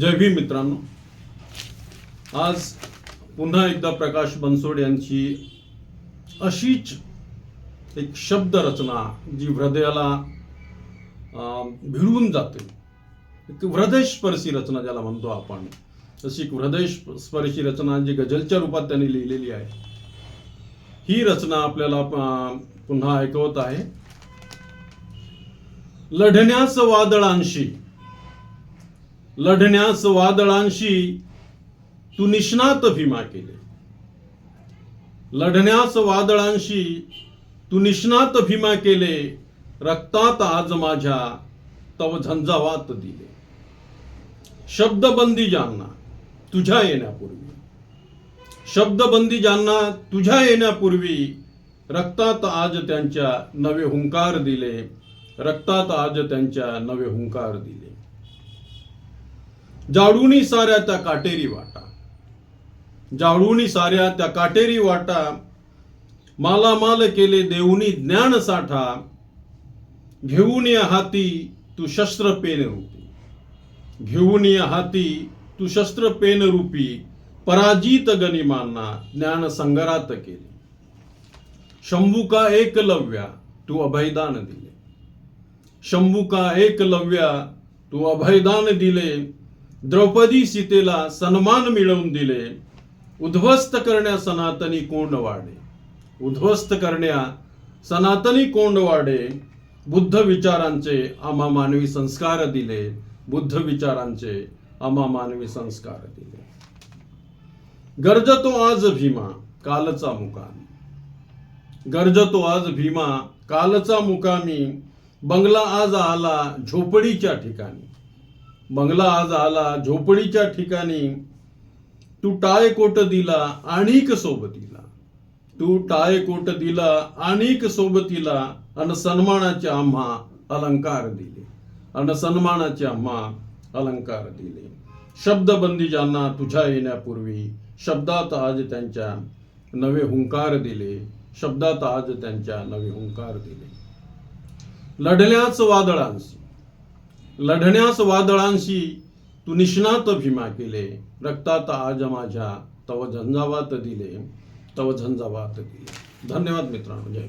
जय भीम मित्रांनो. आज पुन्हा एकदा प्रकाश बनसोड यांची अशीच एक शब्द रचना जी हृदयाला अं, भिडून जाते. एक हृदयस्पर्शी रचना ज्याला म्हणतो आपण. तशी एक हृदयस्पर्शी रचना जी गझलच्या रूपात त्यांनी लिहिलेली आहे. ही रचना आपल्याला पुन्हा ऐकवत आहे. लढण्यास वादळांशी लढण्यास वादळांशी तू निष्णात भीमा केले. लढण्यास वादळांशी तू निष्णात भीमा केले रक्तात आज माझ्या तव झंझावात दिले. शब्दबंदी ज्यांना तुझ्या येण्यापूर्वी. शब्दबंदी ज्यांना तुझ्या येण्यापूर्वी रक्तात आज त्यांच्या नवे हुंकार दिले रक्तात आज त्यांच्या नवे हुंकार दिले. जाडूनी साऱ्या त्या काटेरी वाटा. जाळूनी साऱ्या त्या काटेरी वाटा. मालामाल केले देऊनी ज्ञान साठा. घेऊन या हाती तू शस्त्र पेन रूपी. घेऊन या हाती तू शस्त्र पेन रूपी. पराजित गनिमांना ज्ञान संगरात केले. शंभुका एकलव्या तू अभयदान दिले. शंभुका एकलव्या तू अभयदान दिले. द्रौपदी सीतेला सन्मान मिळवून दिले. उद्ध्वस्त करण्या सनातनी कोंड वाढे. उद्ध्वस्त करण्या सनातनी कोंड वाढे. बुद्ध विचारांचे आम्हा मानवी संस्कार दिले. बुद्ध विचारांचे आम्हा मानवी संस्कार दिले. गरजतो आज भीमा कालचा मुकामी. गरजतो आज भीमा कालचा मुकामी. बंगला आज आला झोपडीच्या ठिकाणी. बंगला आज आला झोपडीच्या ठिकाणी तू टाळे कोट दिला आणिक सोबतीला तू टाळे कोट दिला आणिक सोबतीला अन सन्मानाचे आम्हा अलंकार दिले. अन सन्मानाचे आम्हा अलंकार दिले. शब्दबंदी ज्यांना तुझ्या येण्यापूर्वी शब्दात आज त्यांच्या नवे हुंकार दिले. शब्दात आज त्यांच्या नवे हुंकार दिले. लढल्याच वादळांशी लढण्यास वादळांशी तू निष्णात भीमा केले. रक्तात आज माझ्या तव झंझावात दिले. तव झंझावात दिले. धन्यवाद मित्रांनो. जय